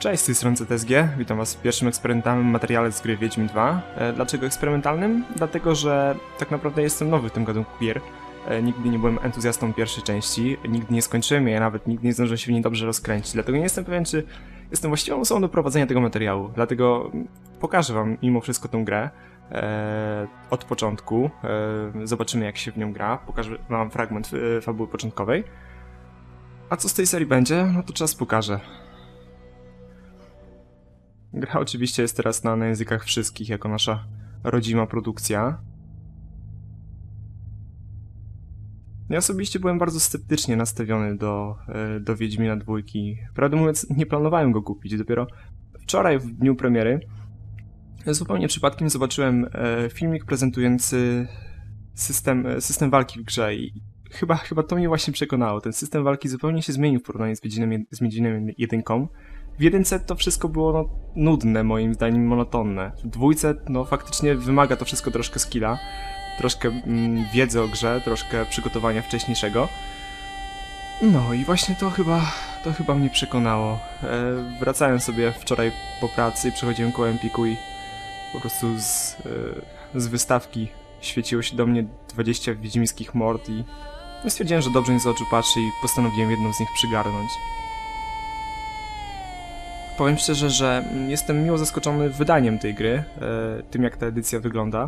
Cześć, z tej strony CTSG. Witam Was w pierwszym eksperymentalnym materiale z gry Wiedźmin 2. E, Dlaczego eksperymentalnym? Dlatego, że tak naprawdę jestem nowy w tym gatunku gier. E, Nigdy nie byłem entuzjastą pierwszej części, nigdy nie skończyłem jej, nawet nigdy nie zdążyłem się w niej dobrze rozkręcić. Dlatego nie jestem pewien, czy jestem właściwą osobą do prowadzenia tego materiału. Dlatego mm, pokażę Wam mimo wszystko tą grę e, od początku. Zobaczymy, jak się w nią gra. Pokażę Wam fragment fabuły początkowej. A co z tej serii będzie? No to czas pokaże. Gra oczywiście jest teraz na, językach wszystkich, jako nasza rodzima produkcja. Ja osobiście byłem bardzo sceptycznie nastawiony do, e, do Wiedźmina dwójki. Prawdę mówiąc, nie planowałem go kupić. Dopiero wczoraj, w dniu premiery, zupełnie przypadkiem zobaczyłem e, filmik prezentujący system, e, system walki w grze i chyba, chyba to mnie właśnie przekonało. Ten system walki zupełnie się zmienił w porównaniu z Wiedźminem, z Wiedźminem jedynką. W jedynce to wszystko było no, nudne, moim zdaniem monotonne. W dwójce no faktycznie wymaga to wszystko troszkę skilla, troszkę mm, wiedzy o grze, troszkę przygotowania wcześniejszego. No i właśnie to chyba, to chyba mnie przekonało. E, wracałem sobie wczoraj po pracy i przechodziłem koło Empiku i po prostu z, e, z wystawki świeciło się do mnie 20 wiedźmińskich mord i no stwierdziłem, że dobrze mi z oczu patrzy i postanowiłem jedną z nich przygarnąć. Powiem szczerze, że jestem miło zaskoczony wydaniem tej gry, e, tym jak ta edycja wygląda.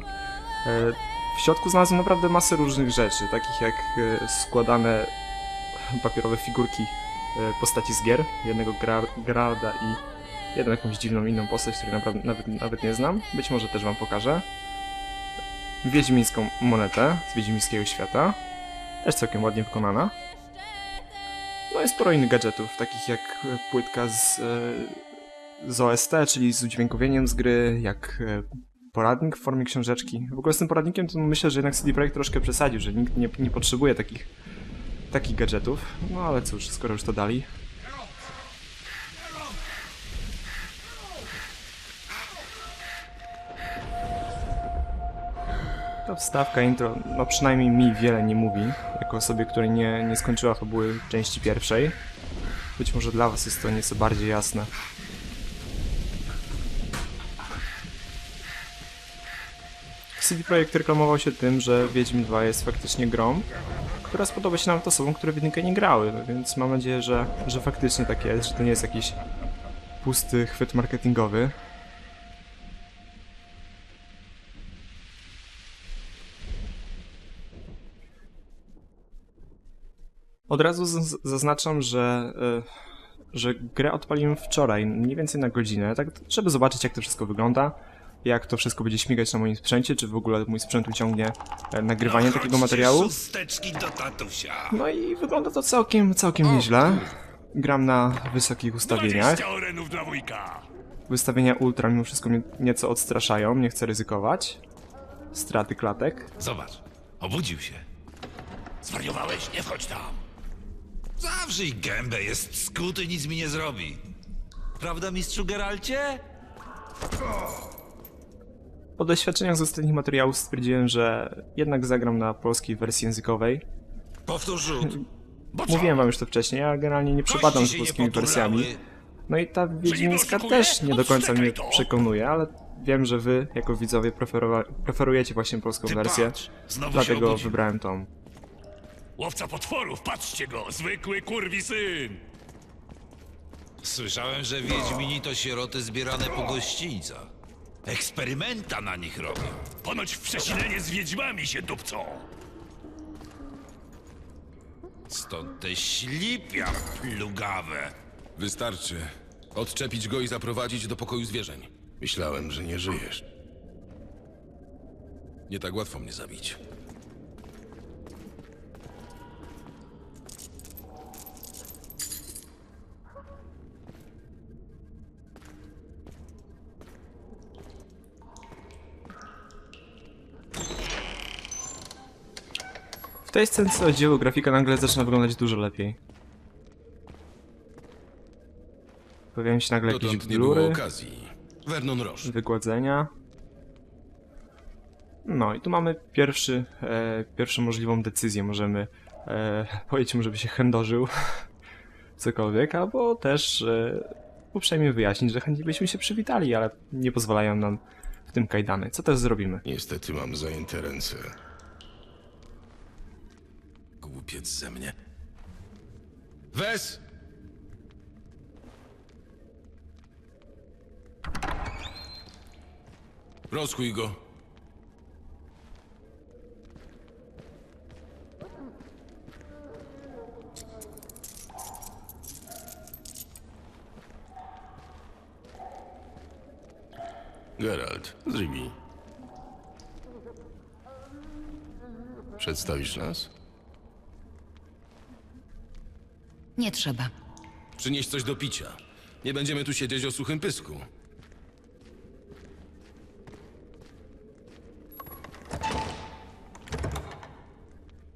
E, w środku znalazłem naprawdę masę różnych rzeczy, takich jak e, składane papierowe figurki postaci z gier, jednego Gra Gralda i jedną jakąś dziwną inną postać, której naprawdę, nawet, nawet nie znam. Być może też wam pokażę. Wiedźmińską monetę z Wiedźmińskiego Świata, też całkiem ładnie wykonana. No i sporo innych gadżetów, takich jak e, płytka z, e, z OST, czyli z udźwiękowieniem z gry, jak e, poradnik w formie książeczki. W ogóle z tym poradnikiem to myślę, że jednak CD Projekt troszkę przesadził, że nikt nie, nie potrzebuje takich, takich gadżetów. No ale cóż, skoro już to dali. Ta wstawka intro, no przynajmniej mi wiele nie mówi, jako osobie, której nie, nie skończyła fabuły części pierwszej. Być może dla was jest to nieco bardziej jasne. CD Projekt reklamował się tym, że Wiedźmin 2 jest faktycznie grą, która spodoba się nawet osobom, które w nie grały, więc mam nadzieję, że, że faktycznie tak jest, że to nie jest jakiś pusty chwyt marketingowy. Od razu zaznaczam, że, y, że grę odpaliłem wczoraj, mniej więcej na godzinę, tak żeby zobaczyć jak to wszystko wygląda, jak to wszystko będzie śmigać na moim sprzęcie, czy w ogóle mój sprzęt uciągnie e, nagrywanie takiego materiału. No i wygląda to całkiem, całkiem nieźle. Gram na wysokich ustawieniach. 20 orenów dla wujka. Wystawienia ultra mimo wszystko mnie nieco odstraszają, nie chcę ryzykować. Straty klatek. Zobacz, obudził się. Zwariowałeś? Nie wchodź tam. Zawrzyj gębę, jest skuty, nic mi nie zrobi. Prawda, mistrzu Geralcie? Po doświadczeniach z ostatnich materiałów stwierdziłem, że jednak zagram na polskiej wersji językowej. Powtórz rzut. Bo co? Mówiłem wam już to wcześniej, ja generalnie nie przepadam Kości z nie polskimi wersjami. No i ta wiedźmińska też nie do końca mnie to. przekonuje, ale wiem, że wy, jako widzowie, preferowa- preferujecie właśnie polską Ty wersję, patrz, znowu się dlatego obudził. wybrałem tą. Łowca potworów, patrzcie go! Zwykły kurwi syn! Słyszałem, że Wiedźmini to sieroty zbierane po gościńcach. Eksperymenta na nich robią. Ponoć w przesilenie z wiedźmami się dupcą! Stąd te ślipia plugawe. Wystarczy. Odczepić go i zaprowadzić do pokoju zwierzeń. Myślałem, że nie żyjesz. Nie tak łatwo mnie zabić. W tej scence o dzieło grafika nagle zaczyna wyglądać dużo lepiej. Pojawiają się nagle jakieś Dotąd nie było blury, okazji. Vernon Roche. wygładzenia. No i tu mamy pierwszy, e, pierwszą możliwą decyzję. Możemy e, powiedzieć mu, żeby się chędożył, cokolwiek, albo też e, uprzejmie wyjaśnić, że chętnie byśmy się przywitali, ale nie pozwalają nam w tym kajdany. Co też zrobimy? Niestety mam zajęte ręce. Głupiec ze mnie. Wes! Rozchuj go. Geralt, z Rivi. Przedstawisz nas? Nie trzeba. Przynieś coś do picia. Nie będziemy tu siedzieć o suchym pysku.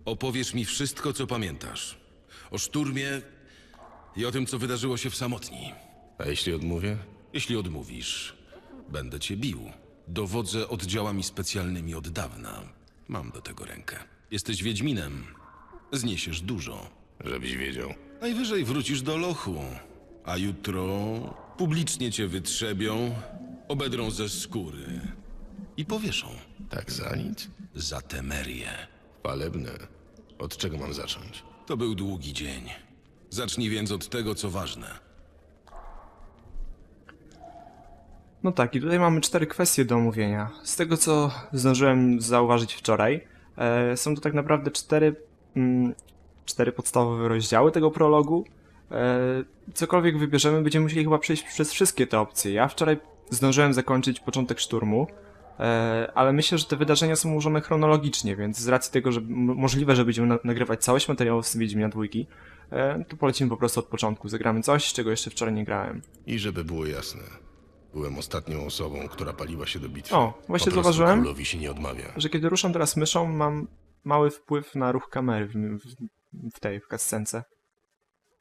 Opowiesz mi wszystko, co pamiętasz. O szturmie i o tym, co wydarzyło się w samotni. A jeśli odmówię? Jeśli odmówisz, będę cię bił. Dowodzę oddziałami specjalnymi od dawna. Mam do tego rękę. Jesteś Wiedźminem. Zniesiesz dużo. Żebyś wiedział. Najwyżej wrócisz do lochu, a jutro publicznie cię wytrzebią, obedrą ze skóry i powieszą Tak za nic? za temerię. Palebne. Od czego mam zacząć? To był długi dzień. Zacznij więc od tego, co ważne. No tak, i tutaj mamy cztery kwestie do omówienia. Z tego, co zdążyłem zauważyć wczoraj, e, są to tak naprawdę cztery, mm, cztery podstawowe rozdziały tego prologu. E, cokolwiek wybierzemy, będziemy musieli chyba przejść przez wszystkie te opcje. Ja wczoraj zdążyłem zakończyć początek szturmu, e, ale myślę, że te wydarzenia są ułożone chronologicznie, więc z racji tego, że możliwe, że będziemy na- nagrywać całość materiałów z Wiedźmina dwójki, e, to polecimy po prostu od początku. Zagramy coś, czego jeszcze wczoraj nie grałem. I żeby było jasne. Byłem ostatnią osobą, która paliła się do bitwy. O, właśnie zauważyłem. królowi się nie odmawia. że kiedy ruszam teraz myszą, mam mały wpływ na ruch kamery w, w, w tej, w kascence.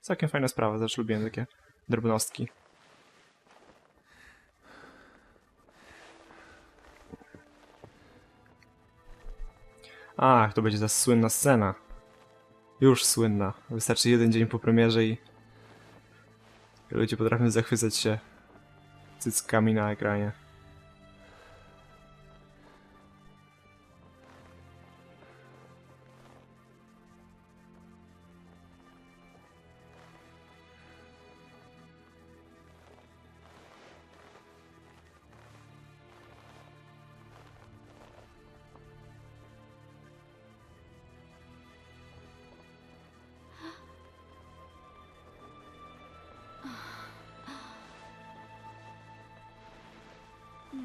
Całkiem fajna sprawa, też lubiłem takie drobnostki. Ach, to będzie ta słynna scena. Już słynna. Wystarczy jeden dzień po premierze i ludzie potrafią zachwycać się cyckami na ekranie.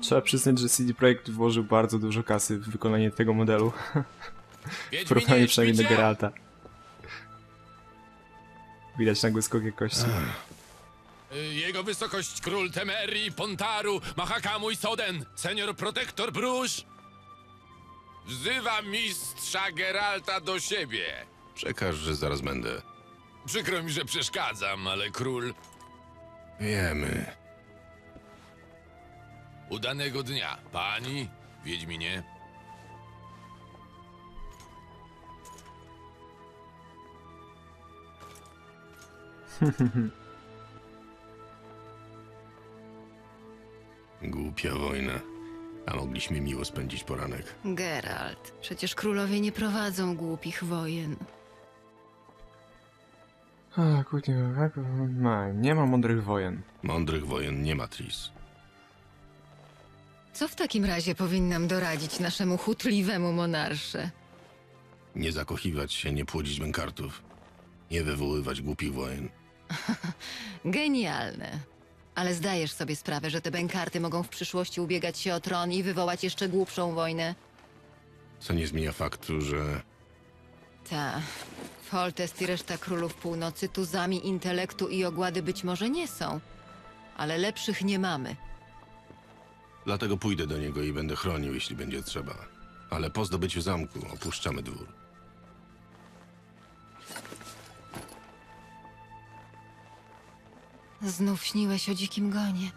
Trzeba przyznać, że CD Projekt włożył bardzo dużo kasy w wykonanie tego modelu. W porównaniu przynajmniej do Geralta. Widać nagły skok jakości. Jego wysokość król Temerii, Pontaru, Mahakamu i Soden, senior protektor Brusz. Wzywa mistrza Geralta do siebie. Przekaż, że zaraz będę. Przykro mi, że przeszkadzam, ale król Wiemy. Udanego dnia. Pani, Wiedźminie. Głupia wojna. A mogliśmy miło spędzić poranek. Geralt, przecież królowie nie prowadzą głupich wojen. A, kurde, jak- ma- nie ma mądrych wojen. Mądrych wojen nie ma, Tris. Co w takim razie powinnam doradzić naszemu chutliwemu monarsze? Nie zakochiwać się, nie płodzić bękartów. Nie wywoływać głupich wojen. Genialne. Ale zdajesz sobie sprawę, że te bękarty mogą w przyszłości ubiegać się o tron i wywołać jeszcze głupszą wojnę? Co nie zmienia faktu, że Ta. Foltest i reszta królów północy tuzami intelektu i ogłady być może nie są. Ale lepszych nie mamy. Dlatego pójdę do niego i będę chronił, jeśli będzie trzeba. Ale po zdobyciu zamku opuszczamy dwór. Znów śniłeś o dzikim gonie.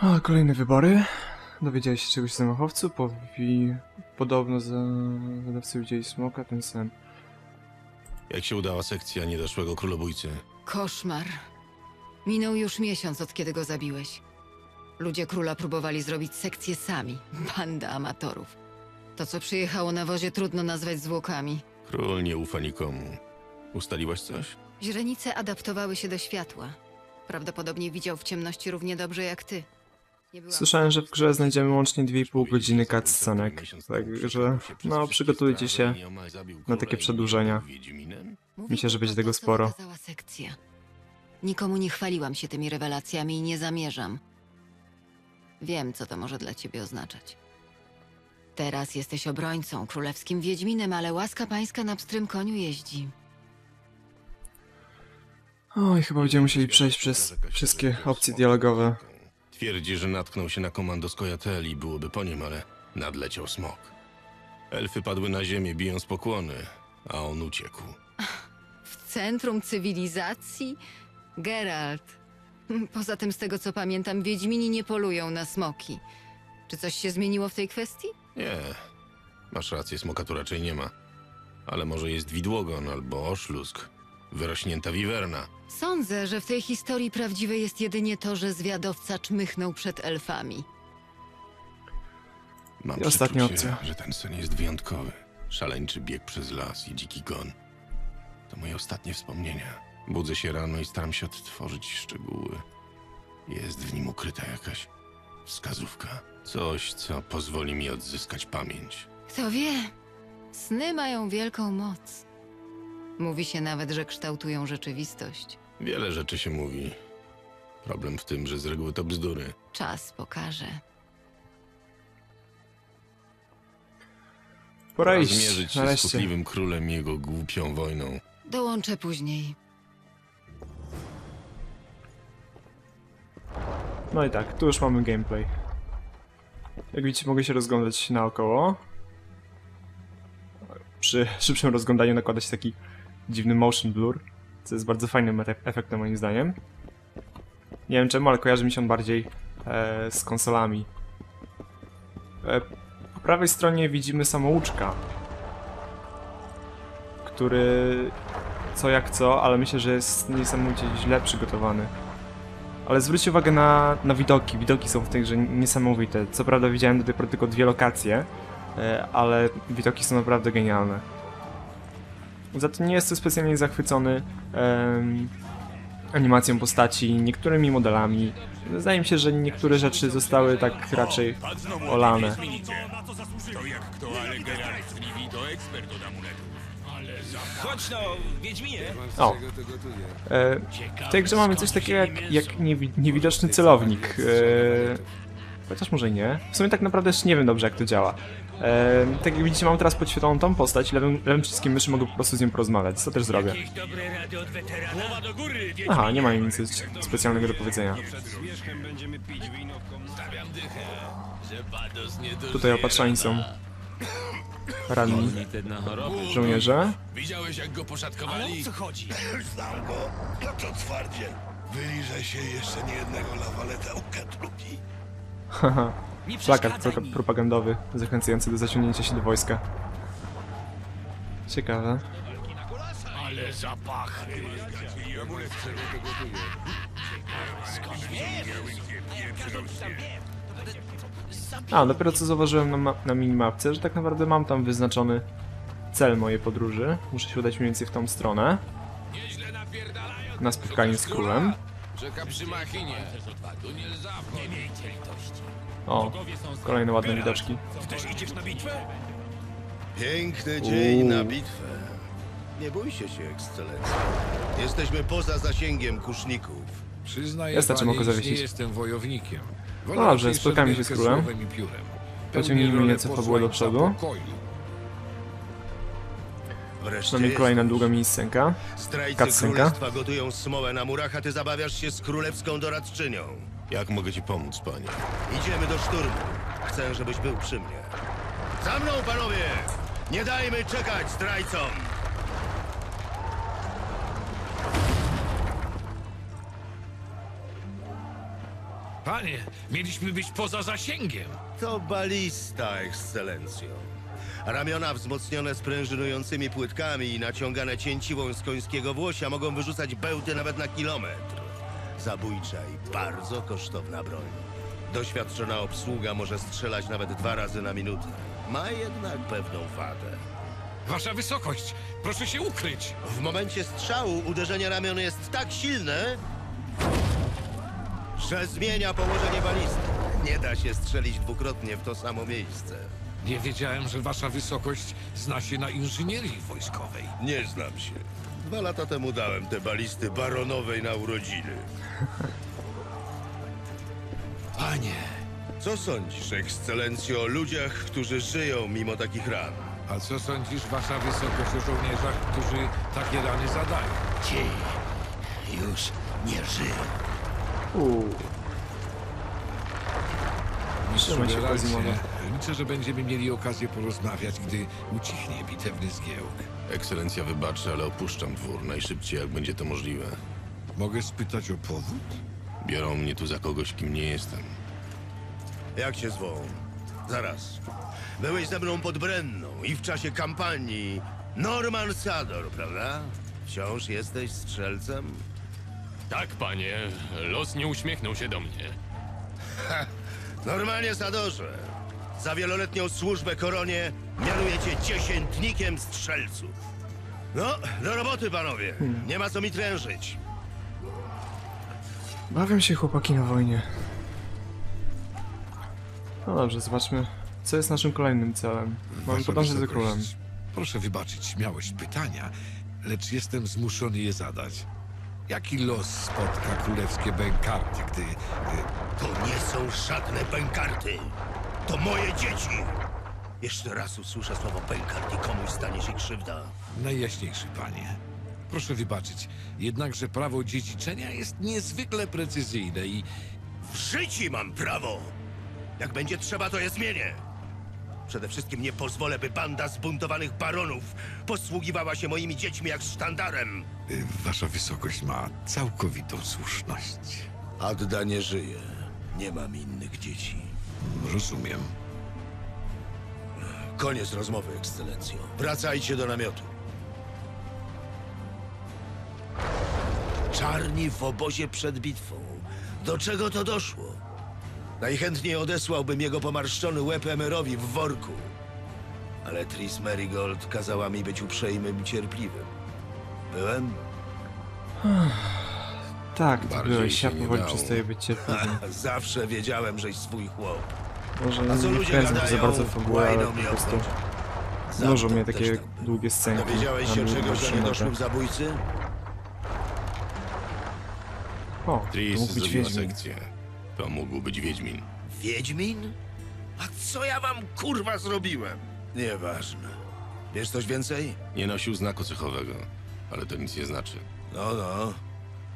A, kolejne wybory. Dowiedziałeś się czegoś o zamachowcu? Powi... Podobno za... zadawcy widzieli smoka, ten sam. Jak się udała sekcja niedoszłego królobójcy? Koszmar. Minął już miesiąc, od kiedy go zabiłeś. Ludzie króla próbowali zrobić sekcję sami. Banda amatorów. To, co przyjechało na wozie, trudno nazwać zwłokami. Król nie ufa nikomu. Ustaliłaś coś? Źrenice adaptowały się do światła. Prawdopodobnie widział w ciemności równie dobrze jak ty. Słyszałem, że w grze znajdziemy łącznie 2,5 godziny cutscenek, także no przygotujcie się na takie przedłużenia. Myślę, że będzie tego sporo. sekcja. Nikomu nie chwaliłam się tymi rewelacjami i nie zamierzam. Wiem, co to może dla ciebie oznaczać. Teraz jesteś obrońcą, królewskim wiedźminem, ale łaska pańska na pstrym koniu jeździ. Oj, chyba będziemy musieli przejść przez wszystkie opcje dialogowe. Twierdzi, że natknął się na komando z Kojatel i byłoby po nim, ale nadleciał smok. Elfy padły na ziemię, bijąc pokłony, a on uciekł. W centrum cywilizacji? Geralt. Poza tym, z tego co pamiętam, wiedźmini nie polują na smoki. Czy coś się zmieniło w tej kwestii? Nie, masz rację, smoka tu raczej nie ma. Ale może jest widłogon albo oszlusk, wyrośnięta wiwerna. Sądzę, że w tej historii prawdziwe jest jedynie to, że zwiadowca czmychnął przed elfami. Mam I ostatnia przeczucie, opcja. że ten sen jest wyjątkowy. Szaleńczy bieg przez las i dziki gon. To moje ostatnie wspomnienia. Budzę się rano i staram się odtworzyć szczegóły. Jest w nim ukryta jakaś wskazówka. Coś, co pozwoli mi odzyskać pamięć. Kto wie, sny mają wielką moc. Mówi się nawet, że kształtują rzeczywistość. Wiele rzeczy się mówi. Problem w tym, że z reguły to bzdury. Czas pokaże. Pora Pora iść, zmierzyć się z nareszcie. skutliwym królem i jego głupią wojną. Dołączę później. No i tak, tu już mamy gameplay. Jak widzicie, mogę się rozglądać naokoło. Przy szybszym rozglądaniu nakłada się taki dziwny motion blur, co jest bardzo fajnym efe- efektem moim zdaniem. Nie wiem czemu, ale kojarzy mi się on bardziej e, z konsolami. E, po prawej stronie widzimy samouczka, który co jak co, ale myślę, że jest niesamowicie źle przygotowany. Ale zwróćcie uwagę na, na widoki. Widoki są w tej grze niesamowite. Co prawda widziałem do tej pory tylko dwie lokacje, e, ale widoki są naprawdę genialne. Za to nie jestem specjalnie zachwycony em, animacją postaci, niektórymi modelami. Wydaje mi się, że niektóre rzeczy zostały tak raczej olane. Chodź no, Wiedźminie! O! E, w tej grze mamy coś takiego jak, jak niewi niewidoczny celownik. E, chociaż może nie. W sumie tak naprawdę jeszcze nie wiem dobrze jak to działa. E, tak jak widzicie mam teraz podświetloną tą postać, lewym, lewym przyciskiem myszy mogę po prostu z nią porozmawiać, co też zrobię. Aha, nie ma nic specjalnego do powiedzenia. Tutaj opatrzani są ranni żołnierze. Widziałeś, jak go poszatkowali? Co chodzi? Znam go. To twardziel. Wyliże się jeszcze nie jednego lawaleta u katrupi. Haha, plakat pro propagandowy zachęcający do zaciągnięcia się do wojska. Ciekawe. Ale zapachy! A, dopiero co zauważyłem na, na minimapce, że tak naprawdę mam tam wyznaczony cel mojej podróży. Muszę się udać mniej więcej w tą stronę. Na spotkanie z królem. Czeka przy machinie. O, kolejne ładne widoczki. Też idziesz na bitwę? Piękny dzień na bitwę. Nie bójcie się, ekscelencja. Jesteśmy poza zasięgiem kuszników. Przyznaję Jest na czym oko nie jestem wojownikiem. No dobrze, spotkamy się z królem. Pociągnijmy Pełnię rolę nieco fabułę do posłańca przodu. pokoju. Wreszcie Przynajmniej kolejna jesteś. długa miejscenka. Zdrajcy cutscenka. królestwa gotują smołę na murach, a ty zabawiasz się z królewską doradczynią. Jak mogę ci pomóc, panie? Idziemy do szturmu. Chcę, żebyś był przy mnie. Za mną, panowie! Nie dajmy czekać zdrajcom! Panie, mieliśmy być poza zasięgiem. To balista, ekscelencjo. Ramiona wzmocnione sprężynującymi płytkami i naciągane cięciwą z końskiego włosia mogą wyrzucać bełty nawet na kilometr. Zabójcza i bardzo kosztowna broń. Doświadczona obsługa może strzelać nawet dwa razy na minutę. Ma jednak pewną wadę. Wasza wysokość, proszę się ukryć. W momencie strzału uderzenie ramion jest tak silne, że zmienia położenie balisty. Nie da się strzelić dwukrotnie w to samo miejsce. Nie wiedziałem, że wasza wysokość zna się na inżynierii wojskowej. Nie znam się. Dwa lata temu dałem te balisty baronowej na urodziny. Panie, Co sądzisz, ekscelencjo, o ludziach, którzy żyją mimo takich ran? a co sądzisz, wasza wysokość, o żołnierzach, którzy takie rany zadają? Ci już nie żyją. Uuu. Trzymaj się, Quasimodo. Liczę, że będziemy mieli okazję porozmawiać, gdy ucichnie bitewny zgiełk. Ekscelencja wybaczy, ale opuszczam dwór najszybciej, jak będzie to możliwe. Mogę spytać o powód? Biorą mnie tu za kogoś, kim nie jestem. Jak się zwą? Zaraz. Byłeś ze mną pod Brenną i w czasie kampanii Norman Sador, prawda? Wciąż jesteś strzelcem? Tak, panie. Los nie uśmiechnął się do mnie. Normanie Sadorze, za wieloletnią służbę koronie mianuję cię dziesiętnikiem strzelców. No, do roboty, panowie. Nie ma co mi trężyć. Bawią się chłopaki na wojnie. No dobrze, zobaczmy, co jest naszym kolejnym celem. Mamy Wasza podążać za wysokość, królem. Proszę wybaczyć śmiałość pytania, lecz jestem zmuszony je zadać. Jaki los spotka królewskie bękarty, gdy... gdy... To nie są żadne pękarty. To moje dzieci. Jeszcze raz usłyszę słowo pękart i komuś stanie się krzywda. Najjaśniejszy panie. Proszę wybaczyć, jednakże prawo dziedziczenia jest niezwykle precyzyjne i W życiu mam prawo. Jak będzie trzeba, to je zmienię. Przede wszystkim nie pozwolę, by banda zbuntowanych baronów posługiwała się moimi dziećmi jak sztandarem. y, wasza wysokość ma całkowitą słuszność. Adda nie żyje. Nie mam innych dzieci. Rozumiem. Koniec rozmowy, ekscelencjo. Wracajcie do namiotu. Czarni w obozie przed bitwą. Do czego to doszło? Najchętniej odesłałbym jego pomarszczony łeb Emerowi w worku. Ale Tris Merigold kazała mi być uprzejmym i cierpliwym. Byłem? Tak, ty Bardziej byłeś, się ja nie powoli dało. przestaję być cierpliwy. Zawsze wiedziałem, żeś swój chłop. Może A co nie ludzie wkręcam się za gadają, bardzo w fabułę, ale łajną po mnie prostu obchodzi. Zamknął mnie też takie tak długie scenki. Dowiedziałeś się czegoś o niedoszłym zabójcy? O, to Tris mógł być zrobiła Wiedźmin. sekcję. To mógł być Wiedźmin. Wiedźmin? A co ja wam kurwa zrobiłem? Nieważne. Wiesz coś więcej? Nie nosił znaku cechowego, ale to nic nie znaczy. No, no.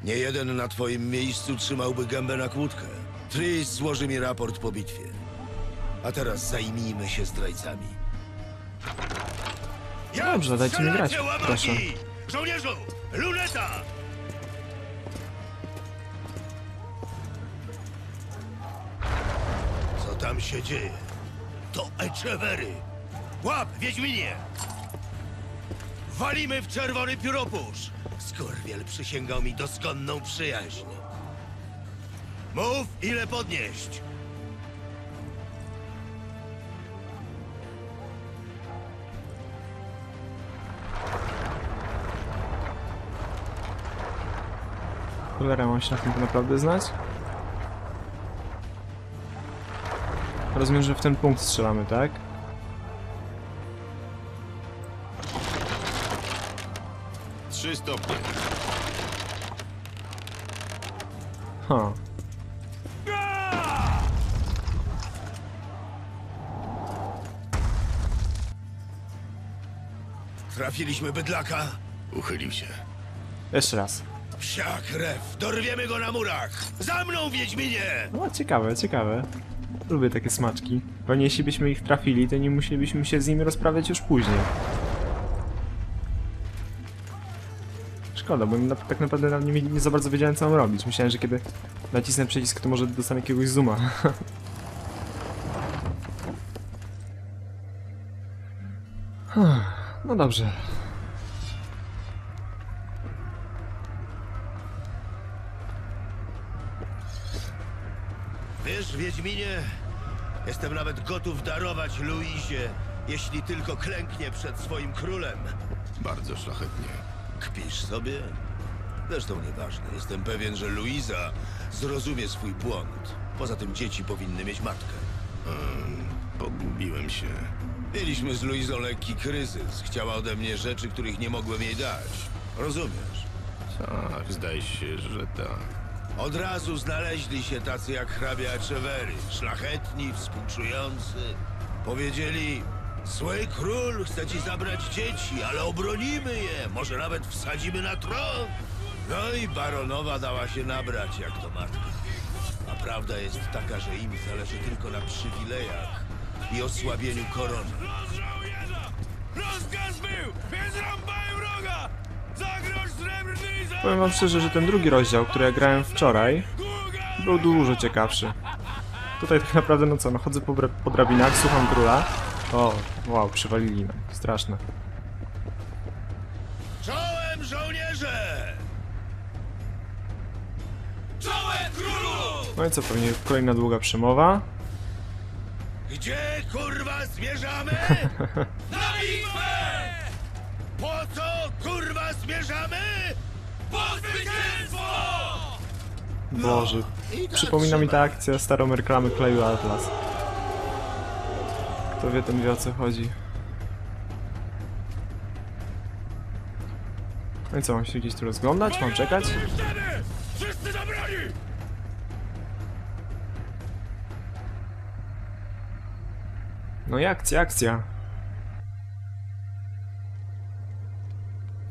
Nie jeden na twoim miejscu trzymałby gębę na kłódkę. Tris złoży mi raport po bitwie. A teraz zajmijmy się zdrajcami. Ja Dobrze, dajcie mi grać, łamaki! proszę. Żołnierzu! Luneta! Co tam się dzieje? To Echevery! Łap, Wiedźminie! Walimy w czerwony pióropusz! Skorwiel przysięgał mi doskonną przyjaźń. Mów, ile podnieść! Cholera, mam się na tym naprawdę znać? Rozumiem, że w ten punkt strzelamy, tak? Trzy stopnie. Ha. Trafiliśmy bydlaka? Uchylił się. Jeszcze raz. Psia krew! Dorwiemy go na murach! Za mną, Wiedźminie! No, ciekawe, ciekawe. Lubię takie smaczki. Pewnie jeśli byśmy ich trafili, to nie musielibyśmy się z nimi rozprawiać już później. Szkoda, bo na, tak naprawdę nie, nie za bardzo wiedziałem co mam robić. Myślałem, że kiedy nacisnę przycisk, to może dostanę jakiegoś zooma. no dobrze. Wiesz, Wiedźminie, jestem nawet gotów darować Luizie, jeśli tylko klęknie przed swoim królem. Bardzo szlachetnie. Kpisz sobie? Zresztą nieważne. Jestem pewien, że Luiza zrozumie swój błąd. Poza tym dzieci powinny mieć matkę. Pogubiłem się. Mieliśmy z Luizą lekki kryzys. Chciała ode mnie rzeczy, których nie mogłem jej dać. Rozumiesz? Tak, zdaje się, że tak. Od razu znaleźli się tacy jak hrabia Echevery, szlachetni, współczujący. Powiedzieli, zły król chce ci zabrać dzieci, ale obronimy je, może nawet wsadzimy na tron. No i baronowa dała się nabrać jak to matka. A prawda jest taka, że im zależy tylko na przywilejach i osłabieniu korony. Rozkaz był, więc rąbają roga! Za grosz srebrny i za Powiem wam szczerze, że ten drugi rozdział, który ja grałem wczoraj, był dużo ciekawszy. Tutaj tak naprawdę, no co, no chodzę po, po drabinach, słucham króla. O, wow, przywalili nam. Straszne. Czołem żołnierze! Czołem królu! No i co, pewnie kolejna długa przemowa. Gdzie kurwa zmierzamy? Na bitwę! Po co kurwa zmierzamy? Po zwycięstwo! Boże, I tak przypomina mi ta akcja starą reklamy kleju Atlas. Kto wie, ten wie o co chodzi. No i co, mam się gdzieś tu rozglądać? Mam czekać? Wszyscy broni! No i akcja, akcja.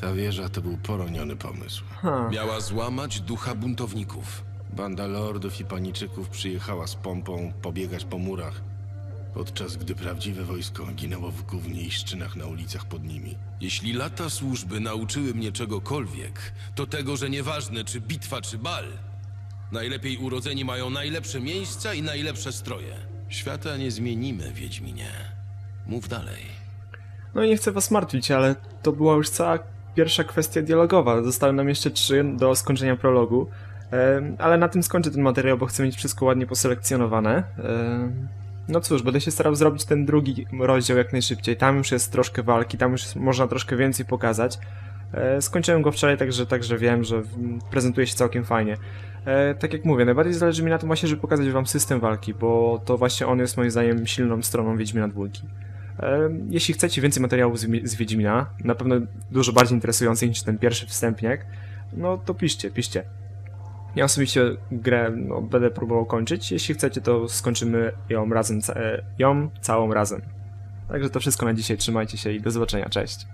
Ta wieża to był poroniony pomysł. Ha. Miała złamać ducha buntowników. Banda lordów i paniczyków przyjechała z pompą pobiegać po murach, podczas gdy prawdziwe wojsko ginęło w gównie i szczynach na ulicach pod nimi. Jeśli lata służby nauczyły mnie czegokolwiek, to tego, że nieważne czy bitwa, czy bal, najlepiej urodzeni mają najlepsze miejsca i najlepsze stroje. Świata nie zmienimy, Wiedźminie. Mów dalej. No i nie chcę was martwić, ale to była już cała pierwsza kwestia dialogowa. Zostały nam jeszcze trzy do skończenia prologu. Ale na tym skończę ten materiał, bo chcę mieć wszystko ładnie poselekcjonowane. No cóż, będę się starał zrobić ten drugi rozdział jak najszybciej. Tam już jest troszkę walki, tam już można troszkę więcej pokazać. E, Skończyłem go wczoraj, także, także wiem, że prezentuje się całkiem fajnie. E, tak jak mówię, najbardziej zależy mi na tym właśnie, żeby pokazać wam system walki, bo to właśnie on jest moim zdaniem silną stroną Wiedźmina dwójki. E, Jeśli chcecie więcej materiałów z, z Wiedźmina, na pewno dużo bardziej interesujących niż ten pierwszy wstępniak, no to piszcie, piszcie. Ja osobiście grę no, będę próbował kończyć. Jeśli chcecie, to skończymy ją razem, e, ją całą razem. Także to wszystko na dzisiaj. Trzymajcie się i do zobaczenia. Cześć.